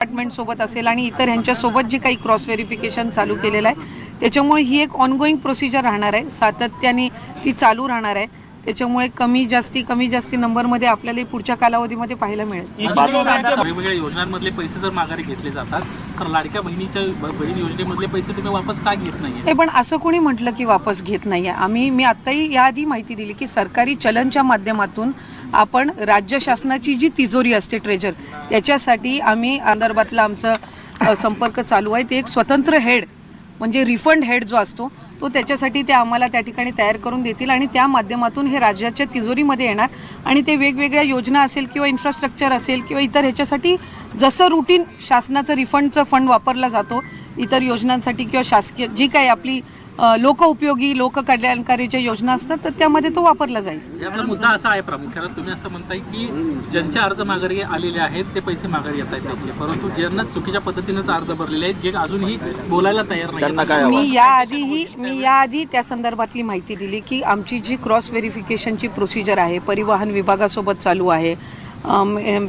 Department सोबत असेल आणि इतर ह्यांच्यासोबत जे काही क्रॉस व्हेरिफिकेशन चालू केलेलं आहे त्याच्यामुळे ही एक ऑनगोईंग प्रोसिजर राहणार आहे. सातत्याने ती चालू राहणार आहे. त्याच्यामुळे कमी जास्ती कमी जास्ती नंबरमध्ये आपल्याला हे पुढच्या कालावधीमध्ये पाहायला मिळेल. वेगवेगळ्या योजनांमधले पैसे जर माघारी घेतले जातात तर लाडक्या बहिणीच्या बहीण योजनेमधले पैसे तुम्ही वापस का घेत नाहीये? हे पण असं कोणी म्हटलं की वापस घेत नाही आहे आम्ही मी आत्ताही याआधी माहिती दिली की सरकारी चलनच्या माध्यमातून आपण राज्य शासनाची जी तिजोरी असते ट्रेजर त्याच्यासाठी आम्ही संदर्भातला आमचं संपर्क चालू आहे. ते एक स्वतंत्र हेड म्हणजे रिफंड हेड जो असतो तो त्याच्यासाठी ते आम्हाला त्या ठिकाणी तयार करून देतील आणि त्या माध्यमातून हे राज्याच्या तिजोरीमध्ये येणार. आणि ते वेगवेगळ्या योजना असेल किंवा इन्फ्रास्ट्रक्चर असेल किंवा इतर ह्याच्यासाठी जसं रुटीन शासनाचं रिफंडचं फंड वापरला जातो इतर योजनांसाठी किंवा शासकीय जी काही आपली अ, लोकउपयोगी लोककल्याणकारीच्या योजना असतात तर त्यामध्ये तो वापरला जाईल. आपला मुद्दा असा आहे प्रामुख्यानं तुम्ही असं म्हणताय की ज्यांचे अर्ज माघारी आलेले आहेत ते पैसे माघारी येत आहेत त्यांचे परंतु ज्यांना चुकीच्या पद्धतीनेच अर्ज भरलेले आहेत जे अजूनही बोलायला तयार नाही मी याआधीही मी याआधी त्या संदर्भातली माहिती दिली की आमची जी क्रॉस व्हेरिफिकेशनची प्रोसिजर आहे परिवहन विभागासोबत चालू आहे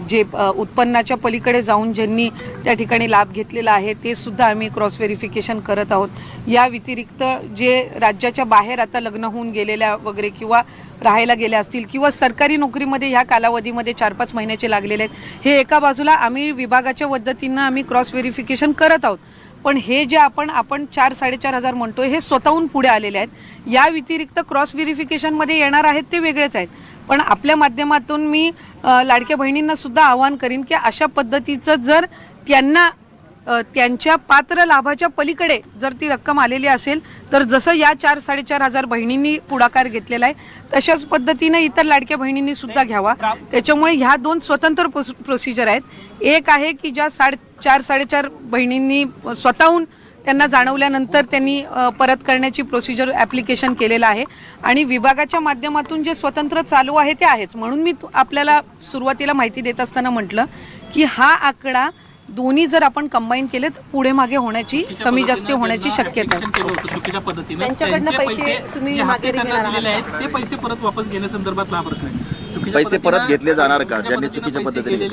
जे उत्पन्नाच्या पलीकडे जाऊन ज्यांनी त्या ठिकाणी लाभ घेतलेला आहे ते सुद्धा आम्ही क्रॉस व्हेरिफिकेशन करत आहोत. या व्यतिरिक्त जे राज्याच्या बाहेर आता लग्न होऊन गेलेल्या वगैरे किंवा राहायला गेल्या असतील किंवा सरकारी नोकरीमध्ये ह्या कालावधीमध्ये चार पाच महिन्याचे लागलेले आहेत हे एका बाजूला आम्ही विभागाच्या पद्धतीनं आम्ही क्रॉस व्हेरिफिकेशन करत आहोत. पण हे जे आपण आपण चार साडेचार हजार म्हणतोय हे स्वतःहून पुढे आलेले आहेत. या व्यतिरिक्त क्रॉस व्हेरिफिकेशनमध्ये येणार आहेत ते वेगळेच आहेत. पण आपल्या माध्यमातून मी लाडक्या बहिणींना सुद्धा आवाहन करीन की अशा पद्धतीचं जर त्यांना त्यांच्या पात्र लाभाच्या पलीकडे जर ती रक्कम आलेली असेल तर जसं या चार साडेचार हजार बहिणींनी पुढाकार घेतलेला आहे तशाच पद्धतीनं इतर लाडक्या बहिणींनी सुद्धा घ्यावा. त्याच्यामुळे ह्या दोन स्वतंत्र प्रोसिजर आहेत. एक आहे की ज्या साडे चार साडेचार बहिणींनी स्वतःहून त्यांना जाणवल्यानंतर त्यांनी परत करण्याची प्रोसिजर ॲप्लिकेशन केलेलं आहे. आणि विभागाच्या माध्यमातून जे स्वतंत्र चालू आहे ते आहेच. म्हणून मी आपल्याला सुरुवातीला माहिती देत असताना म्हटलं की हा आकडा दोन्ही जर आपण कंबाईन केले तर पुढे मागे होण्याची कमी जास्ती होण्याची शक्यता त्यांच्याकडनं त्यांचे पैसे तुम्ही ते पैसे परत वापस हा पैसे परत घेतले जाणार का? चुकीच्या ज्यांनी चुकीच्या पद्धतीने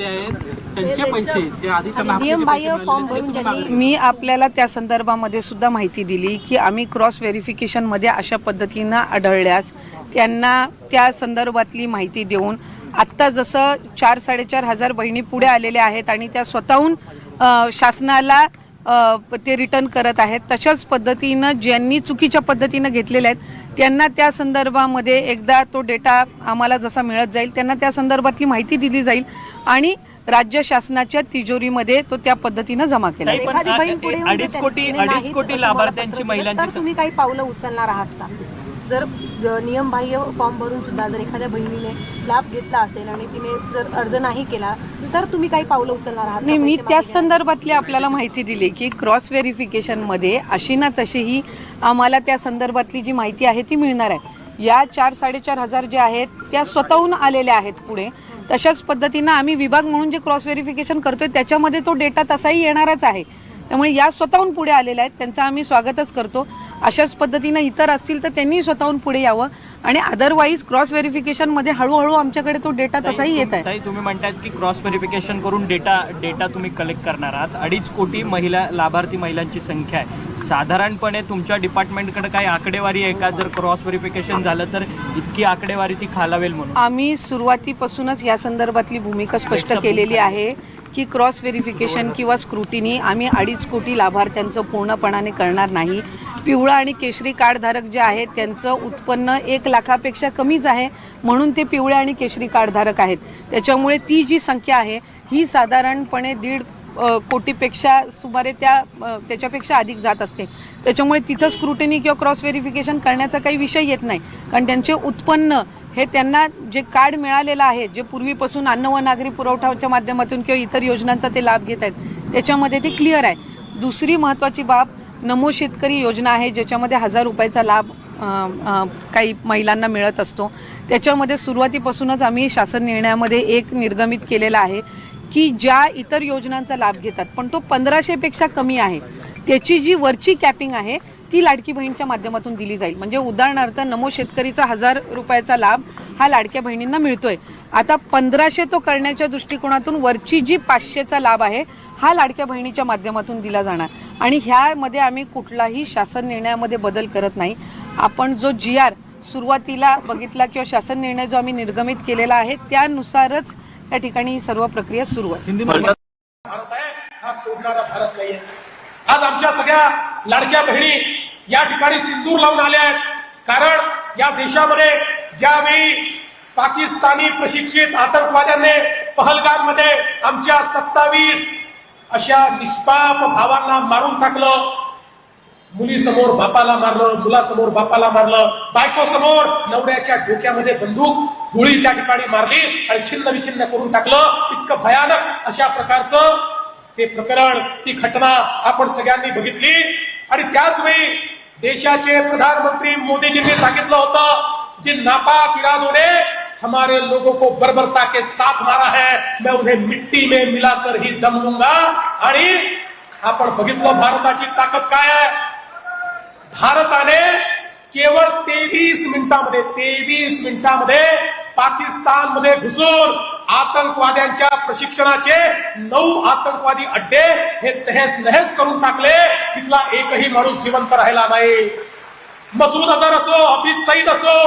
त्यांचे पैसे जे नियमबाह्य फॉर्म भरून मी आपल्याला त्या संदर्भामध्ये सुद्धा माहिती दिली की आम्ही क्रॉस व्हेरिफिकेशनमध्ये अशा पद्धतीनं आढळल्यास त्यांना त्या संदर्भातली माहिती देऊन आत्ता जसं चार साडेचार हजार बहिणी पुढे आलेल्या आहेत आणि त्या स्वतःहून शासनाला ते रिटर्न करत आहेत तशाच पद्धतीनं ज्यांनी चुकीच्या पद्धतीनं घेतलेल्या आहेत त्यांना त्या संदर्भामध्ये एकदा तो डेटा आम्हाला जसा मिळत जाईल त्यांना त्या संदर्भातली माहिती दिली जाईल आणि राज्य शासनाच्या तिजोरीमध्ये तो त्या पद्धतीनं जमा केला. पण एखादी बहीण आ- पुढे येऊन अडीच जर कोटी- अडीच नाहीच कोटी तुम्हाला लाभार्थ्यांची पत्र दिलं, महिलांची तर तुम्ही काही पावलं उचलणार आहात का? जर ज- नियमबाह्य फॉर्म भरून सुद्धा जर एखाद्या बहिणीने लाभ घेतला असेल आणि तिने जर अर्ज नाही केला तर तुम्ही काही पावलं उचलणार आहात का? नाही मी पैसे त्या मागे संदर्भातली आपल्याला माहिती दिली की क्रॉस व्हेरिफिकेशनमध्ये अशी ना तशीही आम्हाला त्या संदर्भातली जी माहिती आहे ती मिळणार आहे. या चार साडेचार हजार ज्या आहेत त्या स्वतःहून आलेल्या आहेत पुढे. तशाच पद्धतीनं आम्ही विभाग म्हणून जे क्रॉस व्हेरिफिकेशन करतोय त्याच्यामध्ये तो डेटा तसाही येणारच आहे. त्यामुळे या स्वतःहून पुढे आलेल्या आहेत त्यांचं आम्ही स्वागतच करतो. अशाच पद्धतीनं इतर असतील तर त्यांनी स्वतःहून पुढे यावं. आणि अदरवाईज क्रॉस व्हेरिफिकेशनमध्ये हळूहळू आमच्याकडे तो डेटा तसाही येत आहे. ताई तुम्ही म्हणतात की क्रॉस व्हेरिफिकेशन करून डेटा डेटा तुम्ही कलेक्ट करणार आहात. अडीच कोटी महिला लाभार्थी महिलांची संख्या आहे. साधारणपणे तुमच्या डिपार्टमेंटकडे काही आकडेवारी आहे का? जर क्रॉस व्हेरिफिकेशन झालं तर इतकी आकडेवारी ती खालावेल म्हणून. आम्ही सुरुवातीपासूनच या संदर्भातली भूमिका स्पष्ट केलेली आहे. की क्रॉस व्हेरिफिकेशन किंवा स्क्रुटिनी आम्ही अडीच कोटी लाभार्थ्यांचं पूर्णपणाने करणार नाही. पिवळा आणि केशरी कार्डधारक जे आहेत त्यांचं उत्पन्न एक लाखापेक्षा कमीच आहे म्हणून ते पिवळे आणि केशरी कार्डधारक आहेत. त्याच्यामुळे ती जी संख्या आहे ही साधारणपणे दीड कोटीपेक्षा सुमारे त्या त्याच्यापेक्षा अधिक जात असते. त्याच्यामुळे तिथं स्क्रुटिनी किंवा क्रॉस व्हेरिफिकेशन करण्याचा काही विषय येत नाही. कारण त्यांचे उत्पन्न हे त्यांना जे कार्ड मिळालेलं आहे जे पूर्वीपासून अन्न व नागरी पुरवठाच्या माध्यमातून किंवा इतर योजनांचा ते लाभ घेत आहेत त्याच्यामध्ये ते क्लिअर आहे. दुसरी महत्त्वाची बाब नमो शेतकरी योजना आहे ज्याच्यामध्ये हजार रुपयाचा लाभ काही महिलांना मिळत असतो. त्याच्यामध्ये सुरुवातीपासूनच आम्ही शासन निर्णयामध्ये एक निर्गमित केलेला आहे की ज्या इतर योजनांचा लाभ घेतात पण तो पंधराशेपेक्षा कमी आहे. त्याची जी वरची कॅपिंग आहे ती लाडकी बहीणच्या माध्यमातून दिली जाईल. म्हणजे उदाहरणार्थ नमो शेतकरीचा हजार रुपयाचा लाभ हा लाडक्या बहिणींना मिळतोय. आता पंधराशे तो करण्याच्या दृष्टिकोनातून वरची जी पाचशेचा लाभ आहे हा लाडक्या बहिणीच्या माध्यमातून दिला जाणार. आणि ह्यामध्ये आम्ही कुठलाही शासन निर्णयामध्ये बदल करत नाही. आपण जो जी आर सुरुवातीला बघितला किंवा शासन निर्णय जो आम्ही निर्गमित केलेला आहे त्यानुसारच त्या ठिकाणी ही सर्व प्रक्रिया सुरू आहे. भारत आहे हा सोडणारा भारत नाहीये. आज आमच्या सगळ्या लाडक्या बहिणी या ठिकाणी सिंदूर लावून आले आहेत. कारण या देशामध्ये ज्यावेळी पाकिस्तानी प्रशिक्षित आतंकवाद्यांनी पहलगाममध्ये आमच्या सत्तावीस अशा निष्पाप भावांना मारून टाकलं मुलीसमोर बापाला मारलं मुलासमोर बापाला मारलं बायको समोर नवऱ्याच्या डोक्यामध्ये बंदूक गोळी त्या ठिकाणी मारली आणि छिन्न विछिन्न करून टाकलं. इतकं भयानक अशा प्रकारचं ते प्रकरण ती घटना आपण सगळ्यांनी बघितली. आणि त्याच वेळी देशाचे प्रधानमंत्री मोदीजींनी सांगितलं होतं जे नापाक इरादों ने हमारे लोगों को बर्बरता के साथ मारा है मैं उन्हें मिट्टी में मिलाकर ही दम लूंगा आणि आपण बघितलं भारताची ताकद काय आहे? भारताने केवळ तेवीस मिनिटांमध्ये तेवीस मिनिटांमध्ये पाकिस्तानमध्ये घुसून आतंकवाद्यांच्या प्रशिक्षणाचे नऊ आतंकवादी अड्डे हे तहेस नहेस करून टाकले. तिथला एकही माणूस जिवंत राहिला नाही. मसूद अझहर असो हफीज सईद असो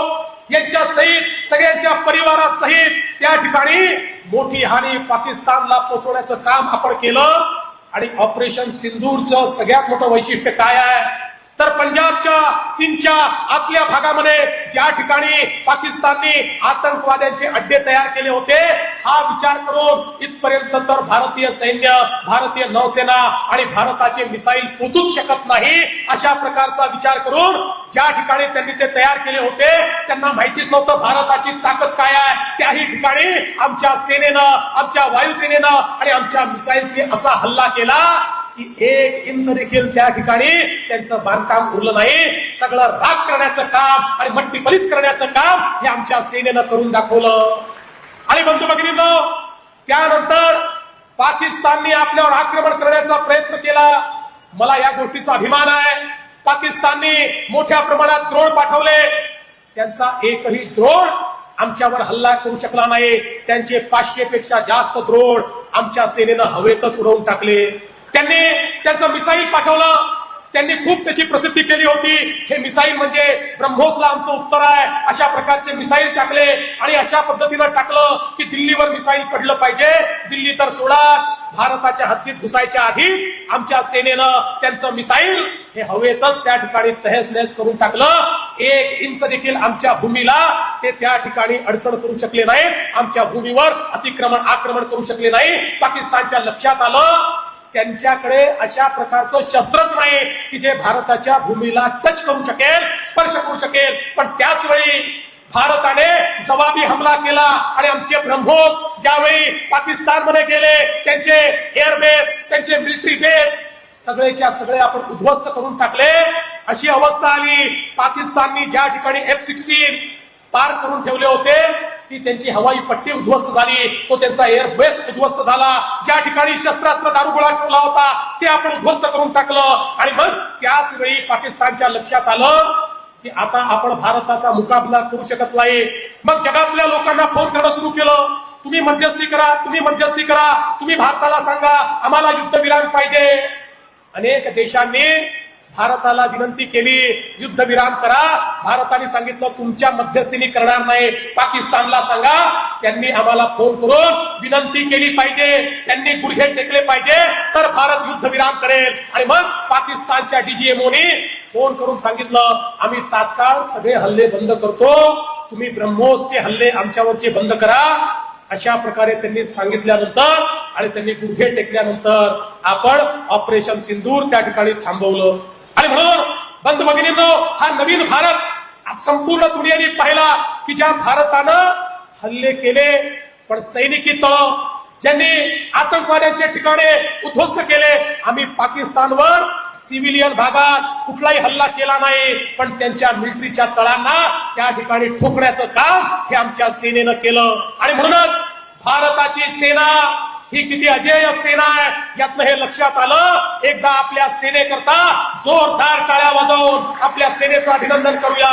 यांच्या सहित सगळ्यांच्या परिवारासहित त्या ठिकाणी मोठी हानी पाकिस्तानला पोहोचवण्याचं काम आपण केलं. आणि ऑपरेशन सिंधूरचं सगळ्यात मोठं वैशिष्ट्य काय आहे? तर पंजाबच्या सिंधच्या आतल्या भागामध्ये ज्या ठिकाणी पाकिस्तानने आतंकवाद्यांचे अड्डे तयार केले होते हा विचार करून इथपर्यंत तर भारतीय सैन्य भारतीय नौसेना आणि भारताचे मिसाईल पोचूच शकत नाही अशा प्रकारचा विचार करून ज्या ठिकाणी त्यांनी ते तयार केले होते त्यांना माहितीच नव्हतं भारताची ताकद काय आहे. त्याही ठिकाणी आमच्या सेनेनं आमच्या वायुसेनेनं आणि आमच्या मिसाईल्सने असा हल्ला केला. की एक इंच देखील त्या ठिकाणी त्यांचं बांधकाम उरलं नाही. सगळं राग करण्याचं काम आणि मट्टी फलित करण्याचं काम हे आमच्या सेनेनं करून दाखवलं. आणि बंधू भगिनी त्यानंतर पाकिस्तानने आपल्यावर आक्रमण करण्याचा प्रयत्न केला. मला या गोष्टीचा अभिमान आहे. पाकिस्तानने मोठ्या प्रमाणात द्रोण पाठवले. त्यांचा एकही द्रोण आमच्यावर हल्ला करू शकला नाही. त्यांचे पाचशे पेक्षा जास्त द्रोण आमच्या सेनेनं हवेतच उडवून टाकले. त्यांनी त्यांचं मिसाईल पाठवलं. त्यांनी खूप त्याची प्रसिद्धी केली होती. हे मिसाईल म्हणजे ब्रह्मोसला आमचं उत्तर आहे. अशा प्रकारचे मिसाईल टाकले आणि अशा पद्धतीनं टाकलं की दिल्लीवर मिसाईल पडलं पाहिजे. दिल्ली तर सोडाच. भारताच्या हद्दीत घुसायच्या आधीच आमच्या सेनेनं त्यांचं मिसाईल हे हवेतच त्या ठिकाणी तहेस नहेस करून टाकलं. एक इंच देखील आमच्या भूमीला ते त्या ठिकाणी अडचण करू शकले नाही आमच्या भूमीवर अतिक्रमण आक्रमण करू शकले नाही पाकिस्तानच्या लक्षात आलं. त्यांच्याकडे अशा प्रकारचं शस्त्रच नाही की जे भारताच्या भूमीला टच करू शकेल स्पर्श करू शकेल. पण त्याच वेळी भारताने जबाबी हमला केला आणि आमचे ब्रह्मोस ज्यावेळी पाकिस्तानमध्ये गेले त्यांचे एअरबेस त्यांचे मिलिटरी बेस सगळेच्या सगळे आपण उद्ध्वस्त करून टाकले. अशी अवस्था आली. पाकिस्ताननी ज्या ठिकाणी एफ सिक्स्टीन पार करून ठेवले होते ती त्यांची हवाई पट्टी उद्ध्वस्त झाली. तो त्यांचा एअरबेस उद्ध्वस्त झाला. ज्या ठिकाणी शस्त्रास्त्र दारुगोळा ठेवला होता ते आपण उद्ध्वस्त करून टाकलं. आणि मग त्याच वेळी पाकिस्तानच्या लक्षात आलं की आता आपण भारताचा मुकाबला करू शकत नाही. मग जगातल्या लोकांना फोन करणं सुरू केलं. तुम्ही मध्यस्थी करा तुम्ही मध्यस्थी करा. तुम्ही भारताला सांगा आम्हाला युद्धविराम पाहिजे. अनेक देशांनी भारताला विनंती केली युद्ध विराम करा. भारताने सांगितलं तुमच्या मध्यस्थीने करणार नाही. पाकिस्तानला सांगा. त्यांनी आम्हाला फोन करून विनंती केली पाहिजे. त्यांनी गुडघे टेकले पाहिजे. तर भारत युद्ध विराम करेल. आणि मग पाकिस्तानच्या डीजीएमओने फोन करून सांगितलं आम्ही तात्काळ सगळे हल्ले बंद करतो. तुम्ही ब्रह्मोसचे हल्ले आमच्यावरचे बंद करा. अशा प्रकारे त्यांनी सांगितल्यानंतर आणि त्यांनी गुडघे टेकल्यानंतर आपण ऑपरेशन सिंदूर त्या ठिकाणी थांबवलं. आणि म्हणून बंधू भगिनींनो हा नवीन भारत संपूर्ण दुनियेने पाहिला की ज्या भारतानं हल्ले केले पण सैनिकी तळ ज्यांनी आतंकवाद्यांचे ठिकाणे उद्ध्वस्त केले आम्ही पाकिस्तानवर सिव्हिलियन भागात कुठलाही हल्ला केला नाही पण त्यांच्या मिलिटरीच्या तळांना त्या ठिकाणी ठोकण्याचं काम हे आमच्या सेनेनं केलं. आणि म्हणूनच भारताची सेना ही किती अजेय सेना आहे? यातनं हे लक्षात आलं? एकदा आपल्या सेनेकरता जोरदार टाळ्या वाजवून आपल्या सेनेचं अभिनंदन करूया.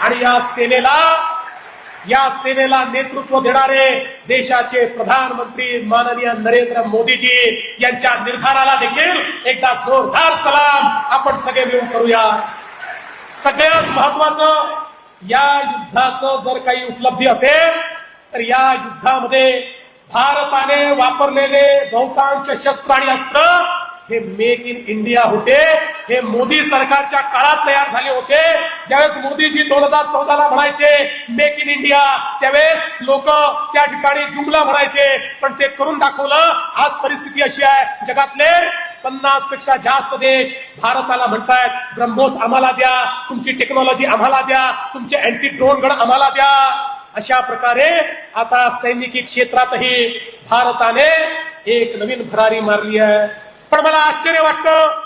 आणि या सेनेला या सेनेला नेतृत्व देणारे देशाचे प्रधानमंत्री माननीय नरेंद्र मोदीजी यांच्या निर्धाराला देखील एकदा जोरदार सलाम आपण सगळे मिळून करूया. सगळ्यात महत्वाचं या युद्धाचं जर काही उपलब्धी असेल तर या युद्धामध्ये भारताने वापरलेले बहुतांश शस्त्र आणि अस्त्र हे मेक इन इंडिया होते. हे मोदी सरकारच्या काळात तयार झाले होते. ज्यावेळेस मोदीजी दोन हजार चौदाला म्हणायचे मेक इन इंडिया. त्यावेळेस लोक त्या ठिकाणी जुमला म्हणायचे. पण ते करून दाखवलं आज परिस्थिती अशी आहे. जगातले पन्नासपेक्षा जास्त देश भारताला म्हणतायत ब्रह्मोस आम्हाला द्या तुमची टेक्नॉलॉजी आम्हाला द्या तुमचे अँटी ड्रोन गड आम्हाला द्या. अशा प्रकारे आता सैनिकी क्षेत्रातही भारताने एक नवीन भरारी मारली आहे. पण मला आश्चर्य वाटतं